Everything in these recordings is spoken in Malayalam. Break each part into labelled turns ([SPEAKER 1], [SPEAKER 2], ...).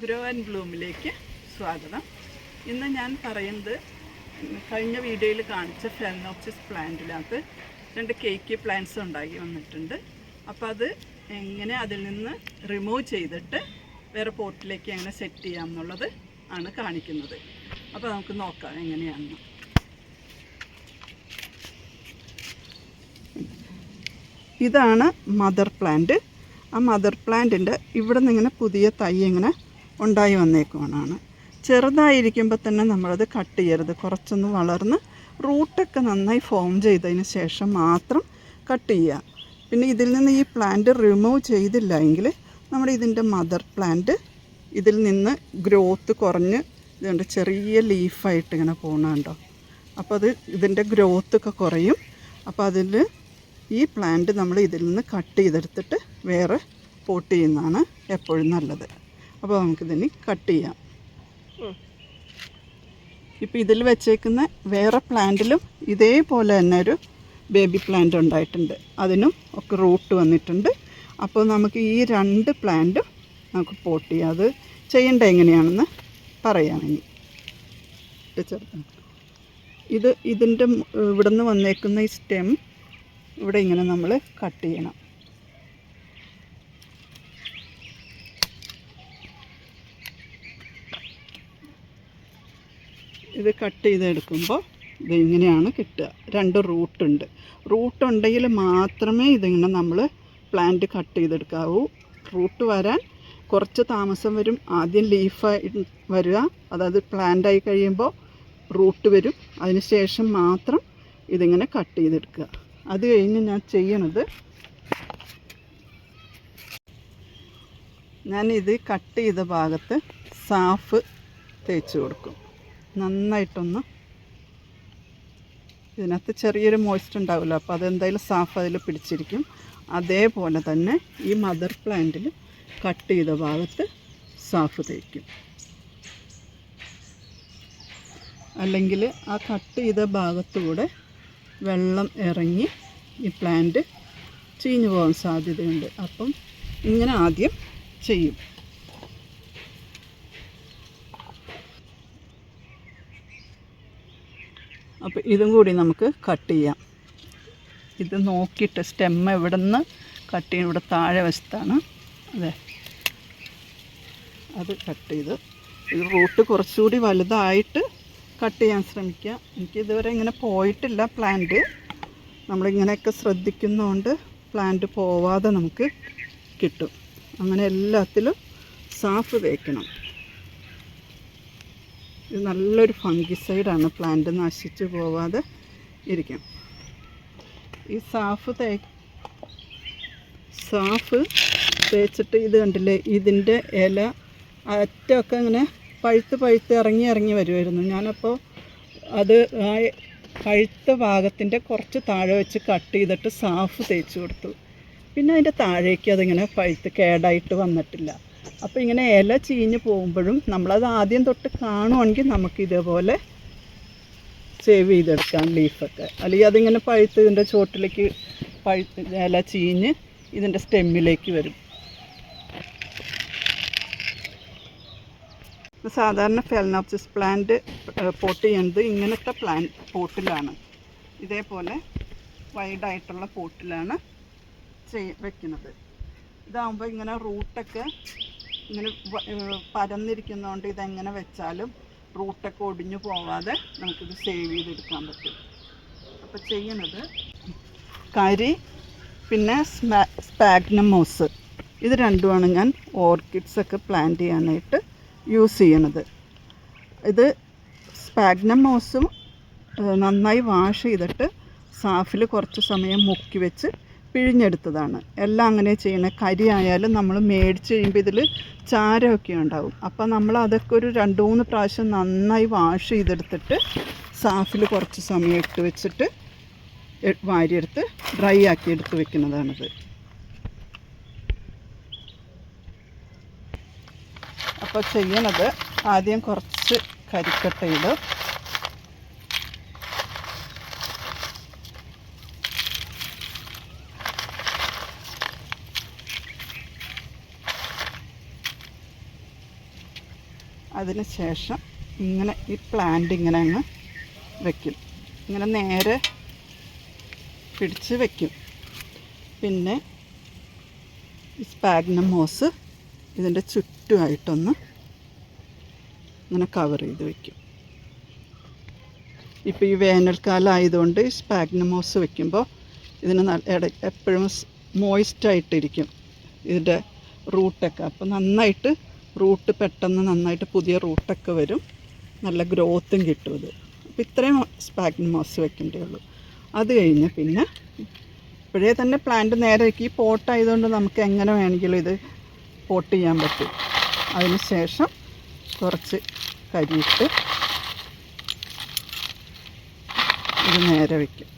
[SPEAKER 1] ഗ്രോ ആൻഡ് ബ്ലൂമിലേക്ക് സ്വാഗതം. ഇന്ന് ഞാൻ പറയുന്നത് കഴിഞ്ഞ വീഡിയോയിൽ കാണിച്ച ഫെനോപ്സിസ് പ്ലാന്റിനകത്ത് രണ്ട് കേക്ക് പ്ലാന്റ്സ് ഉണ്ടാക്കി വന്നിട്ടുണ്ട്. അപ്പോൾ അത് എങ്ങനെ അതിൽ നിന്ന് റിമൂവ് ചെയ്തിട്ട് വേറെ പോട്ടിലേക്ക് എങ്ങനെ സെറ്റ് ചെയ്യാം എന്നുള്ളത് ആണ് കാണിക്കുന്നത്. അപ്പോൾ നമുക്ക് നോക്കാം എങ്ങനെയാണെന്ന് ഇതാണ് മദർ പ്ലാന്റ് ആ മദർ പ്ലാന്റിന്റെ ഇവിടെ നിന്ന് ഇങ്ങനെ പുതിയ തൈ ഇങ്ങനെ ഉണ്ടായി വന്നേക്കുവാണ്. ചെറുതായിരിക്കുമ്പോൾ തന്നെ നമ്മളത് കട്ട് ചെയ്യരുത്. കുറച്ചൊന്ന് വളർന്ന് റൂട്ടൊക്കെ നന്നായി ഫോം ചെയ്തതിന് ശേഷം മാത്രം കട്ട് ചെയ്യുക പിന്നെ ഇതിൽ നിന്ന് ഈ പ്ലാന്റ് റിമൂവ് ചെയ്തില്ല എങ്കിൽ നമ്മുടെ ഇതിന്റെ മദർ പ്ലാന്റ് ഇതിൽ നിന്ന് ഗ്രോത്ത് കുറഞ്ഞ് ഇതുകൊണ്ട് ചെറിയ ലീഫായിട്ട് ഇങ്ങനെ പോകണുണ്ടോ അപ്പോൾ അത് ഇതിന്റെ ഗ്രോത്തൊക്കെ കുറയും. അപ്പോൾ അതിൽ ഈ പ്ലാന്റ് നമ്മൾ ഇതിൽ നിന്ന് കട്ട് ചെയ്തെടുത്തിട്ട് വേറെ പോട്ട് ചെയ്യുന്നതാണ് എപ്പോഴും നല്ലത്. അപ്പോൾ നമുക്കിതിന് കട്ട് ചെയ്യാം. ഇപ്പോൾ ഇതിൽ വെച്ചേക്കുന്ന വേറെ പ്ലാന്റിലും ഇതേപോലെ തന്നെ ഒരു ബേബി പ്ലാന്റ് ഉണ്ടായിട്ടുണ്ട്. അതിനും ഒക്കെ റൂട്ട് വന്നിട്ടുണ്ട്. അപ്പോൾ നമുക്ക് ഈ രണ്ട് പ്ലാന്റും നമുക്ക് പോട്ട് ചെയ്യാം. അത് ചെയ്യേണ്ട എങ്ങനെയാണെന്ന് പറയാം ഇനി. ഇത് ഇത് ഇതിന്റെ ഇവിടെ നിന്ന് വന്നേക്കുന്ന ഈ സ്റ്റെം ഇവിടെ ഇങ്ങനെ നമ്മൾ കട്ട് ചെയ്യണം. ഇത് കട്ട് ചെയ്തെടുക്കുമ്പോൾ ഇത് ഇങ്ങനെയാണ് കിട്ടുക. രണ്ട് റൂട്ടുണ്ട് റൂട്ടുണ്ടെങ്കിൽ മാത്രമേ ഇതിങ്ങനെ നമ്മൾ പ്ലാന്റ് കട്ട് ചെയ്തെടുക്കാവൂ. റൂട്ട് വരാൻ കുറച്ച് താമസം വരും. ആദ്യം ലീഫായി വരിക. അതായത് പ്ലാന്റ് ആയി കഴിയുമ്പോൾ റൂട്ട് വരും. അതിന് ശേഷം മാത്രം ഇതിങ്ങനെ കട്ട് ചെയ്തെടുക്കുക. അത് കഴിഞ്ഞ് ഞാൻ ചെയ്യണത് ഞാനിത് കട്ട് ചെയ്ത ഭാഗത്ത് സാഫ് തേച്ച് കൊടുക്കും. നന്നായിട്ടൊന്ന് ഇതിനകത്ത് ചെറിയൊരു മോയ്സ്റ്റ് ഉണ്ടാവില്ല അപ്പോൾ അതെന്തായാലും സാഫ് അതിൽ പിടിച്ചിരിക്കും. അതേപോലെ തന്നെ ഈ മദർ പ്ലാന്റിൽ കട്ട് ചെയ്ത ഭാഗത്ത് സാഫ് തേക്കും. അല്ലെങ്കിൽ ആ കട്ട് ചെയ്ത ഭാഗത്തൂടെ വെള്ളം ഇറങ്ങി ഈ പ്ലാന്റ് ചീഞ്ഞു പോകാൻ സാധ്യതയുണ്ട്. അപ്പം ഇങ്ങനെ ആദ്യം ചെയ്യും. അപ്പോൾ ഇതും കൂടി നമുക്ക് കട്ട് ചെയ്യാം. ഇത് നോക്കിയിട്ട് സ്റ്റെം എവിടെ നിന്ന് കട്ട് ചെയ്യുന്ന ഇവിടെ താഴെ വശത്താണ്. അതെ. അത് കട്ട് ചെയ്ത് ഇത് റൂട്ട് കുറച്ചുകൂടി വലുതായിട്ട് കട്ട് ചെയ്യാൻ ശ്രമിക്കുക. എനിക്ക് ഇതുവരെ ഇങ്ങനെ പോയിട്ടില്ല പ്ലാന്റ് നമ്മളിങ്ങനെയൊക്കെ ശ്രദ്ധിക്കുന്നതുകൊണ്ട് പ്ലാന്റ് പോവാതെ നമുക്ക് കിട്ടും. അങ്ങനെ എല്ലാത്തിലും സാഫ് തേക്കണം. ഇത് നല്ലൊരു ഫംഗിസൈഡാണ്. പ്ലാന്റ് നശിച്ചു പോവാതെ ഇരിക്കും. ഈ സാഫ് തേ സാഫ് തേച്ചിട്ട് ഇത് കണ്ടില്ലേ? ഇതിന്റെ ഇല അറ്റമൊക്കെ ഇങ്ങനെ പഴുത്ത് പഴുത്ത് ഇറങ്ങി ഇറങ്ങി വരുമായിരുന്നു ഞാനപ്പോൾ അത് ആ പഴുത്ത ഭാഗത്തിന്റെ കുറച്ച് താഴെ വെച്ച് കട്ട് ചെയ്തിട്ട് സാഫ് തേച്ച് കൊടുത്തു. പിന്നെ അതിന്റെ താഴേക്ക് അതിങ്ങനെ പഴുത്ത് കേടായിട്ട് വന്നിട്ടില്ല. അപ്പോൾ ഇങ്ങനെ ഇല ചീഞ്ഞ് പോകുമ്പോഴും നമ്മളത് ആദ്യം തൊട്ട് കാണുവാണെങ്കിൽ നമുക്ക് ഇതേപോലെ സേവ് ചെയ്തെടുക്കാം ലീഫൊക്കെ അല്ലെങ്കിൽ അതിങ്ങനെ പഴുത്ത് ഇതിന്റെ ചോട്ടിലേക്ക് പഴുത്ത് ഇല ചീഞ്ഞ് ഇതിന്റെ സ്റ്റെമ്മിലേക്ക് വരും. സാധാരണ ഫെലനോപ്സിസ് പ്ലാന്റ് പോട്ട് ചെയ്യുന്നത് ഇങ്ങനത്തെ പ്ലാന്റ് പോട്ടിലാണ് ഇതേപോലെ വൈഡായിട്ടുള്ള പോട്ടിലാണ് ചെയ് വെക്കുന്നത്. ഇതാകുമ്പോൾ ഇങ്ങനെ റൂട്ടൊക്കെ ഇങ്ങനെ പരന്നിരിക്കുന്നതുകൊണ്ട് ഇതെങ്ങനെ വെച്ചാലും റൂട്ടൊക്കെ ഒടിഞ്ഞു പോവാതെ നമുക്കിത് സേവ് ചെയ്തെടുക്കാൻ പറ്റും. അപ്പോൾ ചെയ്യണത് കരി പിന്നെ സ്പാഗ്നം സ്പാഗ്നമോസ്. ഇത് രണ്ടുമാണ് ഞാൻ ഓർക്കിഡ്സൊക്കെ പ്ലാന്റ് ചെയ്യാനായിട്ട് യൂസ് ചെയ്യണത്. ഇത് സ്പാഗ്നം മോസും നന്നായി വാഷ് ചെയ്തിട്ട് സാഫിൽ കുറച്ച് സമയം മുക്കി വെച്ച് പിഴിഞ്ഞെടുത്തതാണ്. എല്ലാം അങ്ങനെ ചെയ്യണേ കരി ആയാലും നമ്മൾ മേടിച്ച് കഴിയുമ്പോൾ ഇതിൽ ചാരമൊക്കെ ഉണ്ടാവും. അപ്പോൾ നമ്മൾ അതൊക്കെ ഒരു രണ്ട് മൂന്ന് പ്രാവശ്യം നന്നായി വാഷ് ചെയ്തെടുത്തിട്ട് സാഫിൽ കുറച്ച് സമയം ഇട്ട് വെച്ചിട്ട് വാരിയെടുത്ത് ഡ്രൈ ആക്കി എടുത്ത് വെക്കുന്നതാണിത്. അപ്പോൾ ചെയ്യണത് ആദ്യം കുറച്ച് കരിക്കട്ടയിട് അതിന് ശേഷം ഇങ്ങനെ ഈ പ്ലാന്റ് ഇങ്ങനെ അങ്ങ് വയ്ക്കും ഇങ്ങനെ നേരെ പിടിച്ച് വയ്ക്കും പിന്നെ സ്പാഗ്നം മോസ് ഇതിന്റെ ചുറ്റുമായിട്ടൊന്ന് ഇങ്ങനെ കവർ ചെയ്ത് വയ്ക്കും ഇപ്പോൾ ഈ വേനൽക്കാലം ആയതുകൊണ്ട് സ്പാഗ്നം സ്പാഗ്നമോസ് വെക്കുമ്പോൾ ഇതിന് ഇട എപ്പോഴും മോയിസ്റ്റായിട്ടിരിക്കും ഇതിന്റെ റൂട്ടൊക്കെ അപ്പോൾ നന്നായിട്ട് റൂട്ട് പെട്ടെന്ന് നന്നായിട്ട് പുതിയ റൂട്ടൊക്കെ വരും. നല്ല ഗ്രോത്തും കിട്ടും ഇത് അപ്പോൾ ഇത്രയും സ്പാഗ്നമോസ് വെക്കേണ്ടേ ഉള്ളൂ. അത് കഴിഞ്ഞ് പിന്നെ ഇപ്പോഴേ തന്നെ പ്ലാന്റ് നേരെ ഈ പോട്ടായതുകൊണ്ട് നമുക്ക് എങ്ങനെ വേണമെങ്കിലും ഇത് പോട്ട് ചെയ്യാൻ പറ്റും. അതിന് ശേഷം കുറച്ച് കരിയിട്ട് ഇത് നേരെ വയ്ക്കും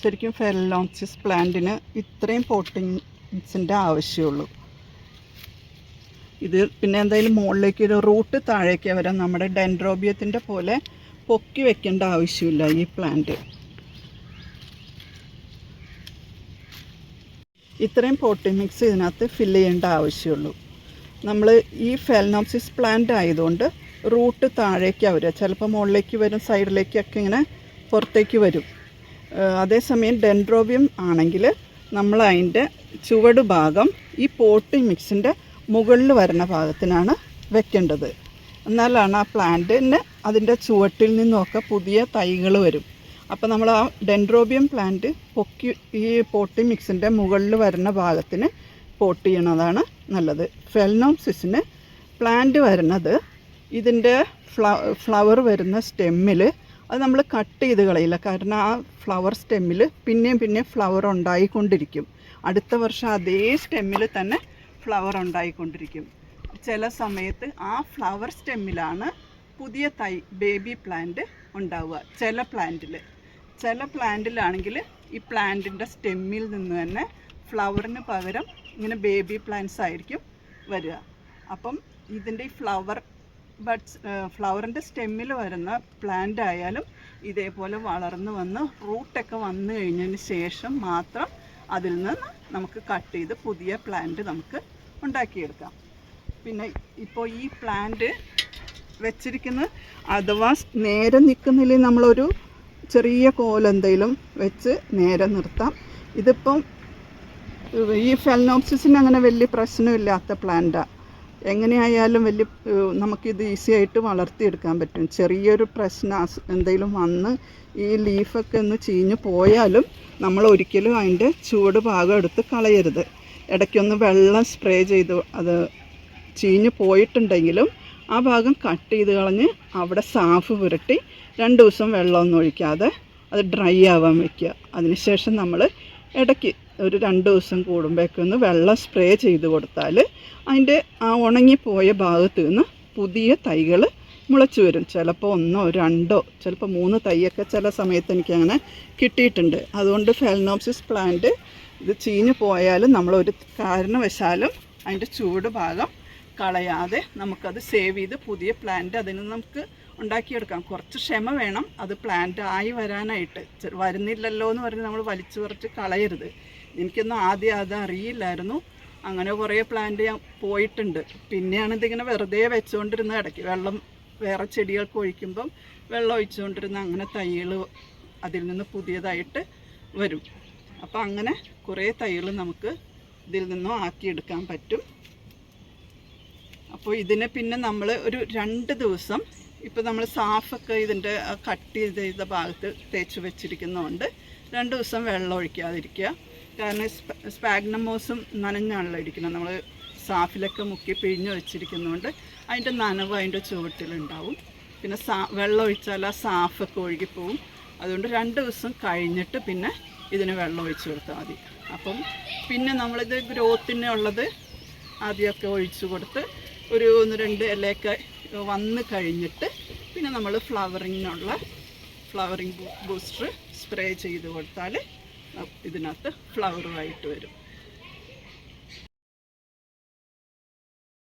[SPEAKER 1] ശരിക്കും ഫെറലോൺസിസ് പ്ലാന്റിന് ഇത്രയും പോട്ടിങ്സിന്റെ ആവശ്യമുള്ളൂ. ഇത് പിന്നെ എന്തായാലും മുകളിലേക്ക് ഒരു റൂട്ട് താഴേക്ക് വരാൻ നമ്മുടെ ഡെൻഡ്രോബിയത്തിന്റെ പോലെ പൊക്കി വെക്കേണ്ട ആവശ്യമില്ല ഈ പ്ലാന്റ്. ഇത്രയും പോട്ടിംഗ് മിക്സ് ഇതിനകത്ത് ഫില്ല് ചെയ്യേണ്ട ആവശ്യമുള്ളൂ. നമ്മൾ ഈ ഫെലനോപ്സിസ് പ്ലാന്റ് ആയതുകൊണ്ട് റൂട്ട് താഴേക്ക് വരിക. ചിലപ്പോൾ മുകളിലേക്ക് വരും സൈഡിലേക്കൊക്കെ ഇങ്ങനെ പുറത്തേക്ക് വരും. അതേസമയം ഡെൻഡ്രോബിയം ആണെങ്കിൽ നമ്മൾ അതിന്റെ ചുവട് ഭാഗം ഈ പോട്ടിംഗ് മിക്സിന്റെ മുകളിൽ വരുന്ന ഭാഗത്തിനാണ് വെക്കേണ്ടത്. എന്നാലാണ് ആ പ്ലാന്റിന് അതിന്റെ ചുവട്ടിൽ നിന്നൊക്കെ പുതിയ തൈകൾ വരും. അപ്പോൾ നമ്മൾ ആ ഡെൻഡ്രോബിയം പ്ലാന്റ് പൊക്കി ഈ പോട്ടി മിക്സിന്റെ മുകളിൽ വരുന്ന ഭാഗത്തിന് പോട്ട് ചെയ്യണതാണ് നല്ലത്. ഫെൽനോംസിന് പ്ലാന്റ് വരുന്നത് ഇതിന്റെ ഫ്ല ഫ്ലവർ വരുന്ന സ്റ്റെമ്മിൽ അത് നമ്മൾ കട്ട് ചെയ്ത് കളയില്ല. കാരണം ആ ഫ്ലവർ സ്റ്റെമ്മിൽ പിന്നെയും പിന്നെയും ഫ്ലവർ ഉണ്ടായിക്കൊണ്ടിരിക്കും. അടുത്ത വർഷം അതേ സ്റ്റെമ്മിൽ തന്നെ ഫ്ലവർ ഉണ്ടായിക്കൊണ്ടിരിക്കും. ചില സമയത്ത് ആ ഫ്ലവർ സ്റ്റെമ്മിലാണ് പുതിയ തൈ ബേബി പ്ലാന്റ് ഉണ്ടാവുക. ചില പ്ലാന്റിൽ ചില പ്ലാന്റിലാണെങ്കിൽ ഈ പ്ലാന്റിന്റെ സ്റ്റെമ്മിൽ നിന്ന് തന്നെ ഫ്ലവറിന് പകരം ഇങ്ങനെ ബേബി പ്ലാന്റ്സ് ആയിരിക്കും വരിക. അപ്പം ഇതിന്റെ ഈ ഫ്ലവർ ബഡ്സ് ഫ്ലവറിന്റെ സ്റ്റെമ്മിൽ വരുന്ന പ്ലാന്റ് ആയാലും ഇതേപോലെ വളർന്നു വന്ന് റൂട്ടൊക്കെ വന്നു കഴിഞ്ഞതിന് ശേഷം മാത്രം അതിൽ നിന്ന് നമുക്ക് കട്ട് ചെയ്ത് പുതിയ പ്ലാന്റ് നമുക്ക് ഉണ്ടാക്കിയെടുക്കാം. പിന്നെ ഇപ്പോൾ ഈ പ്ലാന്റ് വെച്ചിരിക്കുന്ന അഥവാ നേരെ നിൽക്കുന്നില്ലെങ്കിൽ നമ്മളൊരു ചെറിയ കോലെന്തെങ്കിലും വെച്ച് നേരെ നിർത്താം. ഇതിപ്പം ഈ ഫെൽനോപ്സിന് അങ്ങനെ വലിയ പ്രശ്നമില്ലാത്ത പ്ലാന്റാണ് എങ്ങനെയായാലും വലിയ നമുക്ക് നമുക്കിത് ഈസി ആയിട്ട് വളർത്തിയെടുക്കാൻ പറ്റും. ചെറിയൊരു പ്രശ്നം എന്തെങ്കിലും വന്ന് ഈ ലീഫൊക്കെ ഒന്ന് ചീഞ്ഞ് പോയാലും നമ്മൾ ഒരിക്കലും അതിന്റെ ചൂട് ഭാഗം എടുത്ത് കളയരുത്. ഇടയ്ക്കൊന്ന് വെള്ളം സ്പ്രേ ചെയ്ത് അത് ചീഞ്ഞ് പോയിട്ടുണ്ടെങ്കിലും ആ ഭാഗം കട്ട് ചെയ്ത് കളഞ്ഞ് അവിടെ സാഫ് പുരട്ടി രണ്ട് ദിവസം വെള്ളമൊന്നും ഒഴിക്കാതെ അത് ഡ്രൈ ആവാൻ വയ്ക്കുക അതിനുശേഷം നമ്മൾ ഇടയ്ക്ക് ഒരു രണ്ട് ദിവസം കൂടുമ്പോഴേക്ക് ഒന്ന് വെള്ളം സ്പ്രേ ചെയ്ത് കൊടുത്താൽ അതിന്റെ ആ ഉണങ്ങിപ്പോയ ഭാഗത്തു നിന്ന് പുതിയ തൈകൾ മുളച്ചു വരും. ചിലപ്പോൾ ഒന്നോ രണ്ടോ ചിലപ്പോൾ മൂന്ന് തൈയൊക്കെ ചില സമയത്ത് എനിക്കങ്ങനെ കിട്ടിയിട്ടുണ്ട്. അതുകൊണ്ട് ഫെലനോപ്സിസ് പ്ലാന്റ് ഇത് ചീഞ്ഞു പോയാലും നമ്മളൊരു കാരണവശാലും അതിന്റെ ചൂട് ഭാഗം കളയാതെ നമുക്കത് സേവ് ചെയ്ത് പുതിയ പ്ലാന്റ് അതിന് നമുക്ക് ഉണ്ടാക്കിയെടുക്കാം. കുറച്ച് ക്ഷമ വേണം. അത് പ്ലാന്റ് ആയി വരാനായിട്ട്. വരുന്നില്ലല്ലോ എന്ന് പറഞ്ഞ് നമ്മൾ വലിച്ചു പറിച്ച് കളയരുത്. എനിക്കൊന്നും ആദ്യം അത് അറിയില്ലായിരുന്നു. അങ്ങനെ കുറേ പ്ലാന്റ് ഞാൻ പോയിട്ടുണ്ട്. പിന്നെയാണ് ഇതിങ്ങനെ വെറുതെ വെച്ചുകൊണ്ടിരുന്ന ഇടയ്ക്ക് വെള്ളം വേറെ ചെടികൾക്ക് ഒഴിക്കുമ്പം വെള്ളം ഒഴിച്ചുകൊണ്ടിരുന്ന അങ്ങനെ തൈകൾ അതിൽ നിന്ന് പുതിയതായിട്ട് വരും. അപ്പോൾ അങ്ങനെ കുറേ തൈകൾ നമുക്ക് ഇതിൽ നിന്നും ആക്കിയെടുക്കാൻ പറ്റും. അപ്പോൾ ഇതിനെ പിന്നെ നമ്മൾ ഒരു രണ്ട് ദിവസം ഇപ്പോൾ നമ്മൾ സാഫൊക്കെ ഇതിന്റെ കട്ട് ചെയ്ത് ഭാഗത്ത് തേച്ച് വെച്ചിരിക്കുന്നതുകൊണ്ട് രണ്ട് ദിവസം വെള്ളം ഒഴിക്കാതിരിക്കുക. കാരണം സ്പ- സ്പാഗ്നമോസും നനഞ്ഞാണല്ലോ ഇരിക്കുന്നത്. നമ്മൾ സാഫിലൊക്കെ മുക്കി പിഴിഞ്ഞ് വെച്ചിരിക്കുന്നതുകൊണ്ട് അതിന്റെ നനവ് അതിന്റെ ചുവട്ടിലുണ്ടാവും. പിന്നെ സാ വെള്ളം ഒഴിച്ചാൽ ആ സാഫൊക്കെ ഒഴുകിപ്പോവും. അതുകൊണ്ട് രണ്ട് ദിവസം കഴിഞ്ഞിട്ട് പിന്നെ ഇതിന് വെള്ളം ഒഴിച്ച് കൊടുത്താൽ മതി. അപ്പം പിന്നെ നമ്മളിത് ഗ്രോത്തിന് ഉള്ളത് ആദ്യമൊക്കെ ഒഴിച്ചു കൊടുത്ത് ഒരു ഒന്ന് രണ്ട് ഇലയൊക്കെ വന്ന് കഴിഞ്ഞിട്ട് പിന്നെ നമ്മൾ ഫ്ലവറിങ്ങിനുള്ള ഫ്ലവറിങ് ബൂസ്റ്റർ സ്പ്രേ ചെയ്ത് കൊടുത്താൽ ഇതിനകത്ത് ഫ്ലവറുമായിട്ട് വരും.